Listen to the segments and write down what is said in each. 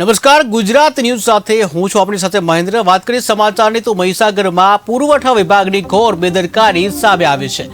નમસ્કાર, ગુજરાત ન્યૂઝ સાથે હું છું આપણી સાથે મહેન્દ્ર. વાત કરીએ સમાચારની તો મહીસાગરમાં પુરવઠા વિભાગની ઘોર બેદરકારી સામે આવી છે,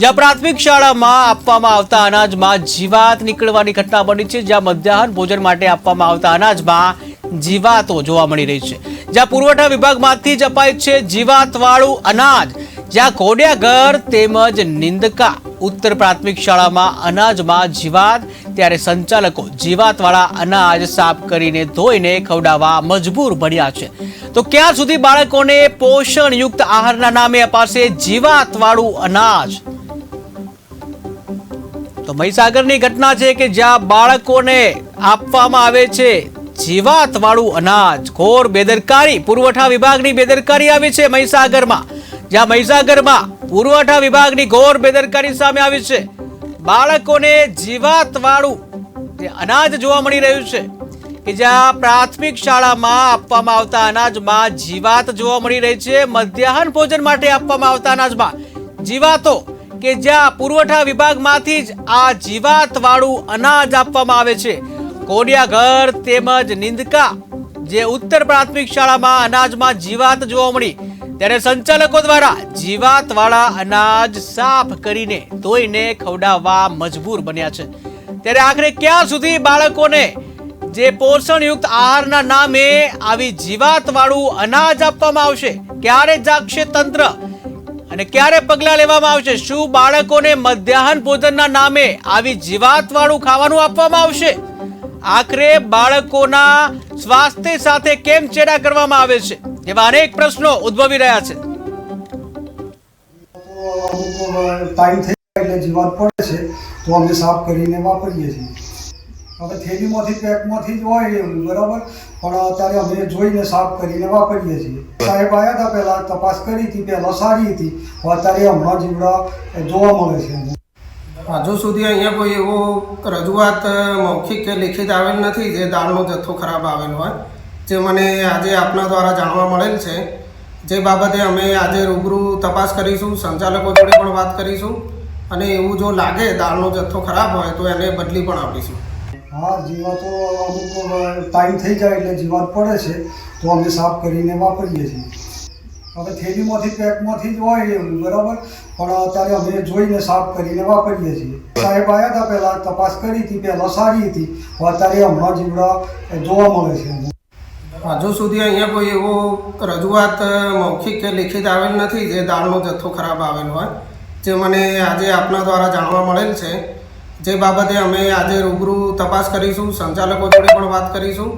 જ્યાં પ્રાથમિક શાળામાં આપવામાં આવતા અનાજમાં જીવાત નીકળવાની ઘટના બની છે, જ્યાં મધ્યાહન ભોજન માટે આપવામાં આવતા અનાજમાં જીવાતો જોવા મળી રહી છે. જ્યાં પુરવઠા વિભાગમાંથી જ અપાય છે જીવાતવાળું અનાજ, જ્યાં ઘોડિયાઘર તેમજ નિંદકા ઉત્તર પ્રાથમિક શાળામાં અનાજમાં જીવાત, ત્યારે સંચાલકો જીવાતવાળા અનાજ સાફ કરીને ધોઈને ખવડાવવા મજબૂર બન્યા છે. તો ક્યાં સુધી બાળકોને પોષણયુક્ત આહારના નામે અપાશે જીવાતવાળું અનાજ? તો મહીસાગરની ઘટના છે કે જ્યાં બાળકોને આપવામાં આવે છે જીવાતવાળું અનાજ. ઘોર બેદરકારી, પુરવઠા વિભાગની બેદરકારી આવી છે મહીસાગરમાં. જ્યાં મહીસાગરમાં પુરવઠા વિભાગની ઘોર બેદરકારી સામે આવી છે. બાળકોને જીવાતવાળું જે અનાજ જોવા મળી રહ્યું છે કે જ્યાં પ્રાથમિક શાળામાં આપવામાં આવતા અનાજમાં જીવાત જોવા મળી રહી છે. મધ્યાહન ભોજન માટે આપવામાં આવતા અનાજમાં જીવાતો કે જ્યાં પુરવઠા વિભાગમાંથી જ આ જીવાતવાળું અનાજ આપવામાં આવે છે. કોડિયાઘર તેમજ નિંદકા જે ઉત્તર પ્રાથમિક શાળામાં અનાજમાં જીવાત જોવા મળી ત્યારે સંચાલકો દ્વારા જીવાતવાળા અનાજ સાફ કરીને ધોઈને ખવડાવવા મજબૂર બન્યા છે. ત્યારે આખરે ક્યાં સુધી બાળકોને જે પોષણયુક્ત આહારના નામે આવી જીવાતવાળું અનાજ આપવામાં આવશે, ક્યારે જાગશે તંત્ર અને ક્યારે પગલાં લેવામાં આવશે? શું બાળકોને મધ્યાહન ભોજનના નામે આવી જીવાતવાળું ખાવાનું આપવામાં આવશે? આખરે બાળકોના સ્વાસ્થ્ય સાથે કેમ ચેડા કરવામાં આવે છે? એવા અનેક પ્રશ્નો ઉદ્ભવી રહ્યા છે. તો થઈ એટલે જીવાત પડે છે તો અમે સાફ કરીને વાપરીએ છીએ. હવે થેલીમાંથી પેકમાંથી જ હોય એવું બરાબર? પણ અત્યારે અમે જોઈને સાફ કરીને વાપરીએ છીએ. સાહેબ આવ્યા હતા પહેલાં તપાસ કરી હતી પહેલાં સારી હતી. અત્યારે હમણાં જીવડા જોવા મળે છે હજુ સુધી અહીંયા કોઈ એવો રજૂઆત મૌખિક કે લિખિત આવેલ નથી જે દાળનો જથ્થો ખરાબ આવેલ હોય. જે મને આજે આપના દ્વારા જાણવા મળેલ છે, જે બાબતે અમે આજે રૂબરૂ તપાસ કરીશું, સંચાલકો જોડે પણ વાત કરીશું, અને એવું જો લાગે દાળનો જથ્થો ખરાબ હોય તો એને બદલી પણ આપીશું. હા, જીવાતો અમુક ટાઈમ થઈ જાય એટલે જીવાત પડે છે, તો અમે સાફ કરીને વાપરીએ છીએ. હવે થેલીમાંથી, પેકમાંથી જ હોય એવું બરાબર? પણ અત્યારે અમે જોઈને સાફ કરીને વાપરીએ છીએ. સાહેબ આવ્યા હતા પહેલાં, તપાસ કરી હતી, પહેલાં સારી હતી અત્યારે હમણાં જીવડા જોવા મળે છે. હજુ સુધી અહીંયા કોઈ એવો રજૂઆત મૌખિક કે લિખિત આવેલ નથી જે દાળનો જથ્થો ખરાબ આવેલ હોય, જે મને આજે આપના દ્વારા જાણવા મળેલ છે. જે બાબતે અમે આજે રૂબરૂ તપાસ કરીશું, સંચાલકો જોડે પણ વાત કરીશું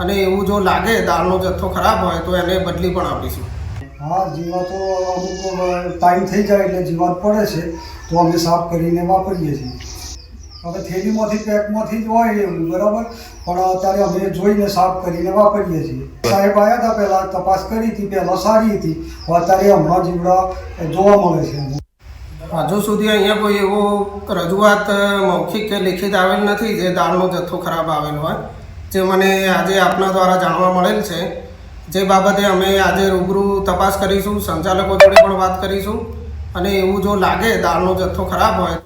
અને એવું જો લાગે દાળનો જથ્થો ખરાબ હોય તો એને બદલી પણ આપીશું. હા, જીવાતો અમુક ટાઈમ થઈ જાય એટલે જીવાત પડે છે, તો અમે સાફ કરીને વાપરીએ છીએ. હવે થેલીમાંથી પેકમાંથી જ હોય એવું, બરાબર? પણ અત્યારે અમે જોઈને સાફ કરીને વાપરીએ છીએ. સાહેબ આવ્યા હતા પહેલાં, તપાસ કરી હતી, પહેલાં સારી હતી. અત્યારે હમણાં જીવડા જોવા મળે છે હજુ સુધી અહીંયા કોઈ એવો રજૂઆત મૌખિક કે લિખિત આવેલ નથી જે દાળનો જથ્થો ખરાબ આવેલ હોય. જે મને આજે આપના દ્વારા જાણવા મળેલ છે. જે બાબતે અમે આજે રૂબરૂ તપાસ કરીશું, સંચાલકો જોડે પણ વાત કરીશું. અને એવું જો લાગે દાળનો જથ્થો ખરાબ હોય